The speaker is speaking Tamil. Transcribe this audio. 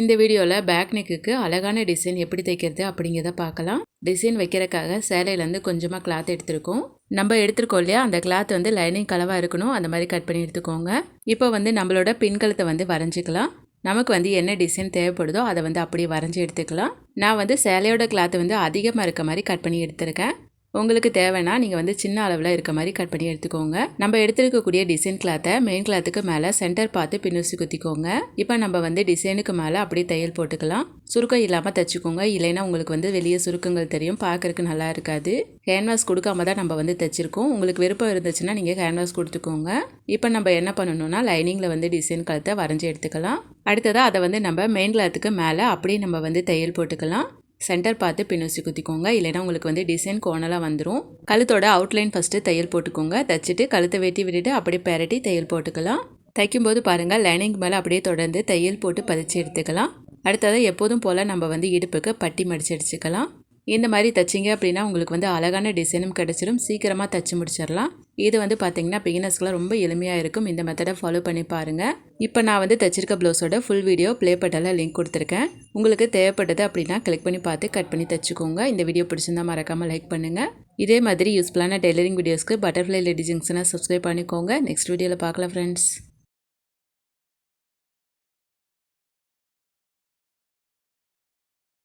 இந்த வீடியோவில் பேக் நெக்குக்கு அழகான டிசைன் எப்படி தைக்கிறது அப்படிங்கிறத பார்க்கலாம். டிசைன் வைக்கிறதுக்காக சேலையிலேருந்து கொஞ்சமாக கிளாத் எடுத்திருக்கோம். நம்ம எடுத்துருக்கோம் இல்லையா? அந்த கிளாத் வந்து லைனிங் கலவாக இருக்கணும். அந்த மாதிரி கட் பண்ணி எடுத்துக்கோங்க. இப்போ வந்து நம்மளோட பின்கலத்தை வந்து வரைஞ்சிக்கலாம். நமக்கு வந்து என்ன டிசைன் தேவைப்படுதோ அதை வந்து அப்படியே வரைஞ்சி எடுத்துக்கலாம். நான் வந்து சேலையோட கிளாத்தை வந்து அதிகமாக இருக்க மாதிரி கட் பண்ணி எடுத்திருக்கேன். உங்களுக்கு தேவைன்னா நீங்கள் வந்து சின்ன அளவில் இருக்க மாதிரி கட் பண்ணி எடுத்துக்கோங்க. நம்ம எடுத்துருக்கக்கூடிய டிசைன் கிளாத்தை மெயின் கிளாத்துக்கு மேலே சென்டர் பார்த்து பின்னூசி குத்திக்கோங்க. இப்போ நம்ம வந்து டிசைனுக்கு மேலே அப்படியே தையல் போட்டுக்கலாம். சுருக்கம் இல்லாமல் தைச்சிக்கோங்க. இல்லைன்னா உங்களுக்கு வந்து வெளியே சுருக்கங்கள் தெரியும். பார்க்குறக்கு நல்லா இருக்காது. கேன்வாஸ் கொடுக்காம தான் நம்ம வந்து தைச்சிருக்கோம். உங்களுக்கு விருப்பம் இருந்துச்சுன்னா நீங்கள் கேன்வாஸ் கொடுத்துக்கோங்க. இப்போ நம்ம என்ன பண்ணணும்னா லைனிங்கில் வந்து டிசைன் கழுத்தை வரைஞ்சி எடுத்துக்கலாம். அடுத்ததாக அதை வந்து நம்ம மெயின் கிளாத்துக்கு மேலே அப்படியே நம்ம வந்து தையல் போட்டுக்கலாம். சென்டர் பார்த்து பின்னூசி குத்திக்கோங்க. இல்லைனா உங்களுக்கு வந்து டிசைன் கோணலாக வந்துடும் கழுத்தோட அவுட்லைன் ஃபஸ்ட்டு தையல் போட்டுக்கோங்க. தைச்சிட்டு கழுத்தை வெட்டி விட்டுட்டு அப்படியே பெரட்டி தையல் போட்டுக்கலாம். தைக்கும்போது பாருங்கள் லைனிங் மேலே அப்படியே தொடர்ந்து தையல் போட்டு பதிச்சு எடுத்துக்கலாம். அடுத்ததாக எப்போதும் போல் நம்ம வந்து இடுப்புக்கு பட்டி மடிச்சு அடிச்சுக்கலாம். இந்த மாதிரி தைச்சிங்க அப்படின்னா உங்களுக்கு வந்து அழகான டிசைனும் கிடச்சிரும். சீக்கிரமாக தைச்சி முடிச்சிடலாம். இது வந்து பார்த்தீங்கன்னா பிகினர்ஸ்க்குலாம் ரொம்ப எளிமையாக இருக்கும். இந்த மெத்தடை ஃபாலோ பண்ணி பாருங்கள் இப்போ நான் வந்து தைச்சிருக்க ப்ளவுஸோட ஃபுல் வீடியோ ப்ளே பட்டெல்லாம் லிங்க் கொடுத்துருக்கேன். உங்களுக்கு தேவைப்பட்டது அப்படின்னா கிளிக் பண்ணி பார்த்து கட் பண்ணி தைச்சிக்கோங்க. இந்த வீடியோ பிடிச்சிருந்தா மறக்காமல் லைக் பண்ணுங்கள் இதே மாதிரி யூஸ்ஃபுல்லான டெய்லரிங் வீடியோஸ்க்கு பட்டர்ஃப்ளை லேடி ஜங்ஷனை சப்ஸ்கிரைப் பண்ணிக்கோங்க. நெக்ஸ்ட் வீடியோவில் பார்க்கலாம் ஃப்ரெண்ட்ஸ்